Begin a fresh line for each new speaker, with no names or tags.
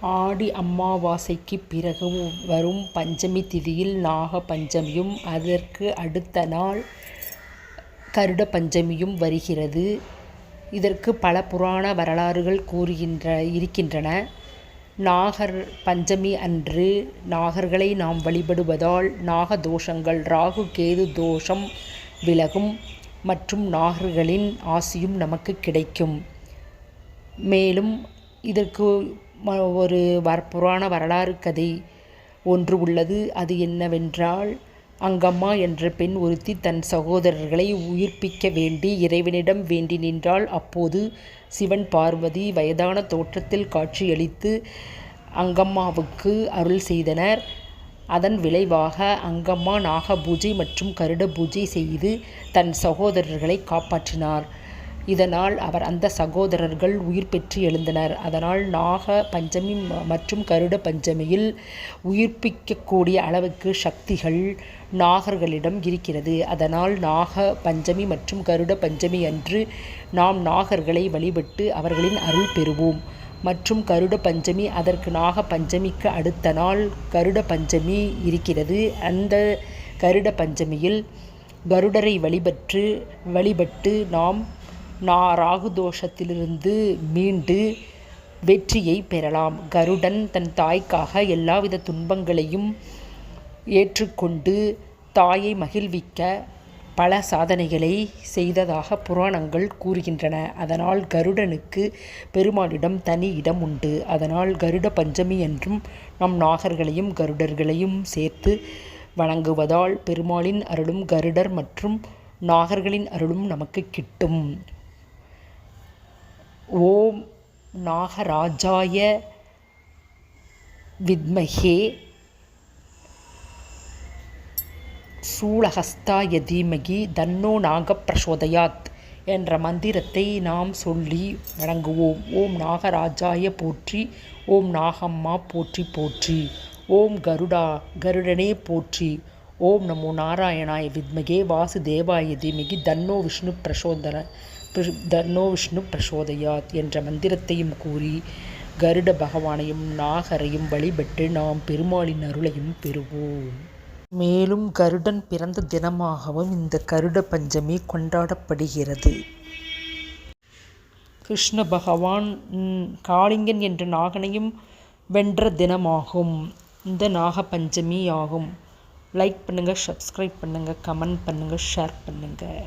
ஆடி அமாவாசைக்கு பிறகு வரும் பஞ்சமி திதியில் நாக பஞ்சமியும் அதற்கு அடுத்த நாள் கருட பஞ்சமியும் வருகிறது. இதற்கு பல புராண வரலாறுகள் கூறுகின்ற இருக்கின்றன. நாகர் பஞ்சமி அன்று நாகர்களை நாம் வழிபடுவதால் நாக தோஷங்கள் ராகு கேது தோஷம் விலகும் மற்றும் நாகர்களின் ஆசியும் நமக்கு கிடைக்கும். மேலும் இதற்கு ஒரு வர புராண வரலாறு கதை ஒன்று உள்ளது. அது என்னவென்றால் அங்கம்மா என்ற பெண் ஒருத்தி தன் சகோதரர்களை உயிர்ப்பிக்க வேண்டி இறைவனிடம் வேண்டி நின்றாள். அப்போது சிவன் பார்வதி வயதான தோற்றத்தில் காட்சியளித்து அங்கம்மாவுக்கு அருள் செய்தனர். அதன் விளைவாக அங்கம்மா நாக பூஜை மற்றும் கருட பூஜை செய்து தன் சகோதரர்களை காப்பாற்றினார். இதனால் அவர் அந்த சகோதரர்கள் உயிர் பெற்று எழுந்தனர். அதனால் நாக பஞ்சமி மற்றும் கருட பஞ்சமியில் உயிர்ப்பிக்கக்கூடிய அளவுக்கு சக்திகள் நாகர்களிடம் இருக்கிறது. அதனால் நாக பஞ்சமி மற்றும் கருட பஞ்சமி அன்று நாம் நாகர்களை வழிபட்டு அவர்களின் அருள் பெறுவோம். மற்றும் கருட பஞ்சமி அதற்கு நாக பஞ்சமிக்கு அடுத்த நாள் கருட பஞ்சமி இருக்கிறது. அந்த கருட பஞ்சமியில் கருடரை வழிபற்று வழிபட்டு நாம் நான் ராகுதோஷத்திலிருந்து மீண்டு வெற்றியை பெறலாம். கருடன் தன் தாய்க்காக எல்லாவித துன்பங்களையும் ஏற்றுக்கொண்டு தாயை மகிழ்விக்க பல சாதனைகளை செய்ததாக புராணங்கள் கூறுகின்றன. அதனால் கருடனுக்கு பெருமாளிடம் தனி இடம் உண்டு. அதனால் கருட பஞ்சமி என்றும் நம் நாகர்களையும் கருடர்களையும் சேர்த்து வணங்குவதால் பெருமாளின் அருளும் கருடர் மற்றும் நாகர்களின் அருளும் நமக்கு கிட்டும். ஓம் நாகராஜாய வித்மகே சூலஹஸ்தாய தீமகி தன்னோ நாகப்பிரசோதயாத் என்ற மந்திரத்தை நாம் சொல்லி வணங்குவோம். ஓம் நாகராஜாய போற்றி ஓம் நாகம்மா போற்றி போற்றி ஓம் கருடா கருடனே போற்றி ஓம் நமோ நாராயணாய வித்மகே வாசுதேவாய தீமகி தன்னோ விஷ்ணு பிரசோதன தர்ணோ விஷ்ணு பிரசோதயாத் என்ற மந்திரத்தையும் கூறி கருட பகவானையும் நாகரையும் வழிபட்டு நாம் பெருமாளின் அருளையும் பெறுவோம். மேலும் கருடன் பிறந்த தினமாகவும் இந்த கருட பஞ்சமி கொண்டாடப்படுகிறது. கிருஷ்ண பகவான் காளிங்கன் என்ற நாகனையும் வென்ற தினமாகும் இந்த நாக பஞ்சமி ஆகும். லைக் பண்ணுங்கள் சப்ஸ்கிரைப் பண்ணுங்கள் கமெண்ட் பண்ணுங்கள் ஷேர் பண்ணுங்கள்